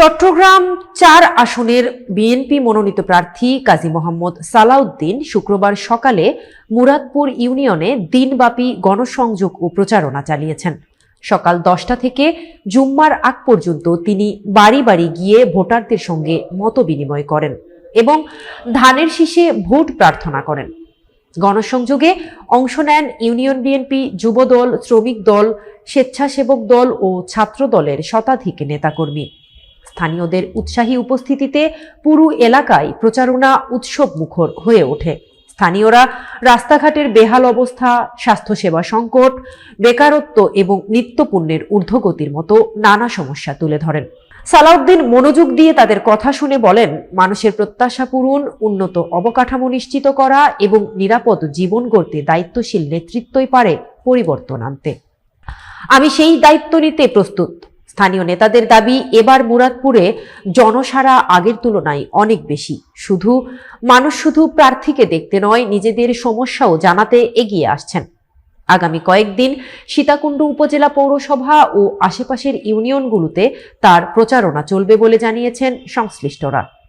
চট্টগ্রাম চার আসনের বিএনপি মনোনীত প্রার্থী কাজী মোহাম্মদ সালাউদ্দিন শুক্রবার সকালে মুরাদপুর ইউনিয়নে দিনব্যাপী গণসংযোগ ও প্রচারণা চালিয়েছেন। সকাল দশটা থেকে জুম্মার আগ পর্যন্ত তিনি বাড়ি বাড়ি গিয়ে ভোটারদের সঙ্গে মত বিনিময় করেন এবং ধানের শীষে ভোট প্রার্থনা করেন। গণসংযোগে অংশ নেন ইউনিয়ন বিএনপি যুবদল, শ্রমিক দল, স্বেচ্ছাসেবক দল ও ছাত্র দলের শতাধিক নেতাকর্মী। স্থানীয়দের উৎসাহী উপস্থিতিতে পুরো এলাকায় প্রচারণা উৎসব মুখর হয়ে ওঠে। স্থানীয়রা রাস্তাঘাটের বেহাল অবস্থা, স্বাস্থ্যসেবা সংকট, বেকারত্ব এবং নিত্যপণ্যের ঊর্ধ্বগতির মতো নানা সমস্যা তুলে ধরেন। সালাউদ্দিন মনোযোগ দিয়ে তাদের কথা শুনে বলেন, মানুষের প্রত্যাশা পূরণ, উন্নত অবকাঠামো নিশ্চিত করা এবং নিরাপদ জীবন গড়তে দায়িত্বশীল নেতৃত্বই পারে পরিবর্তন আনতে। আমি সেই দায়িত্ব নিতে প্রস্তুত। স্থানীয় নেতাদের দাবি, এবার মুরাদপুরে জনসারা আগের তুলনায় অনেক বেশি। শুধু, মানুষ শুধু প্রার্থীকে দেখতে নয়, নিজেদের সমস্যাও জানাতে এগিয়ে আসছেন। আগামী কয়েকদিন সীতাকুণ্ড উপজেলা পৌরসভা ও আশেপাশের ইউনিয়নগুলোতে তার প্রচারণা চলবে বলে জানিয়েছেন সংশ্লিষ্টরা।